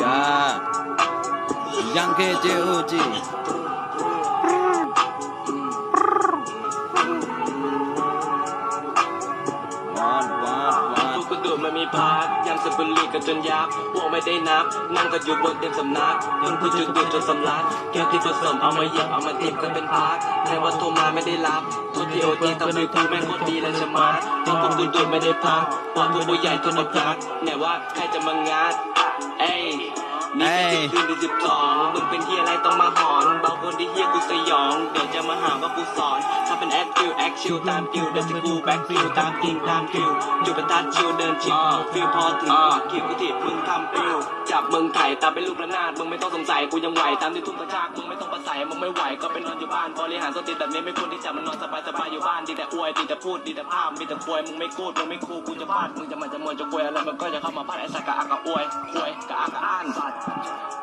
야, 양케 제우지. 완, 완, พวก 완. กูดูดมันมีพาร์ทยังสบุรีกันจนยับพวกไม่ได้นับ นั่งก็อยู่บนเต็มสำนักจนกูจุดดูดจนสำลักแก้วที่ผสมเอามาหยิบเอามาติบก็เป็นพาร์ทใครว่าโทรมาไม่ได้รับโทษที่โอจีทำให้กูแม่งโคตรดีเลยชะมัดจนพวกกูดูดไม่ได้พักปอดพวกกูใหญ่จนมาพักเนี่ยว่าใครจะมางัด เอ้ยนี่คือคืนที่สิบสองมึงเป็นที่อะไรต้องมาหอนบางคนที่เฮียกูสยอง เดี๋ยวจะมาหาว่ากูสอนถ้า เป็นแอคคิวแอคชิวตามคิวเดินสกูแบ็คฟิวตามกิงตามคิวจุดประทัดชิวเดินชิวฟิวพอถึงปากคิวกูถีบมึงทำปิวจับมึงไถ่ตามเป็นลูกระนาดมึงไม่ต้องสงสัยกูยังไหวตามที่ทุ่งกระชากมึงไม่ต้องประสัยมึงไม่ไหวก็ไปนอนอยู่บ้านบริหารสติแบบนี้ไม่ควรที่จะมานอนสบายสบายๆอยู่บ้านดีแต่อวยดีแต่พูดดีแต่ภาพมีแต่ควยมึงไม่กูดมึงไม่คูลกูจะพลาดมึงจะมันจะมวนจะควยอะไรมันก็จะเข้ามาพลาดไอ้สักกะอากะอวยควยกะอากะอ้านสัตว์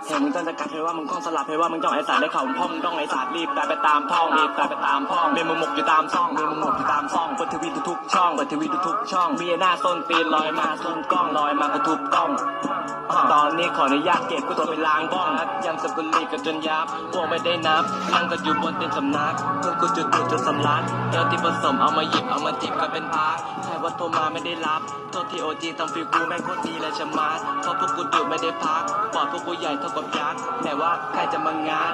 เห็นมึงต้องจะกัดให้ว่ามึงต้องสลับให้ว่ามึงจ้องไอ้สารได้เข่าพ่อมึงต้องไอ้สารรีบตายไปตามพ่องรีบตายไปตามพ่องเมมึงหมกอยู่ตามซ่องเมมึงหมกอยู่ตามซ่องเปิดทีวีทุกๆช่องเปิดทีวีทุกๆช่องมีหน้าส้นตีนลอยมาส้นกล้องลอยมากระทุบกล้อง ตอนนี้ขออนุญาตเก็บกูตัวไปล้างบ้องครับยังสบุลีกันจนยับพวกไม่ได้นับนั่งก็อยู่บนเตียงสำนักเพื่อนกูจุดจุดจนสำลักแก้วที่ผสมเอามาหยิบเอามาจิบก็เป็นพักใครว่าโทรมาไม่ได้รับโทษที่โอจีทำฟิลกูแม่งโคตรดีเลยชะมัดเพราะพวกกูดูดไม่ได้พักปอดพวกกูใหญ่เท่ากับยักษ์แต่ว่าใครจะมางาน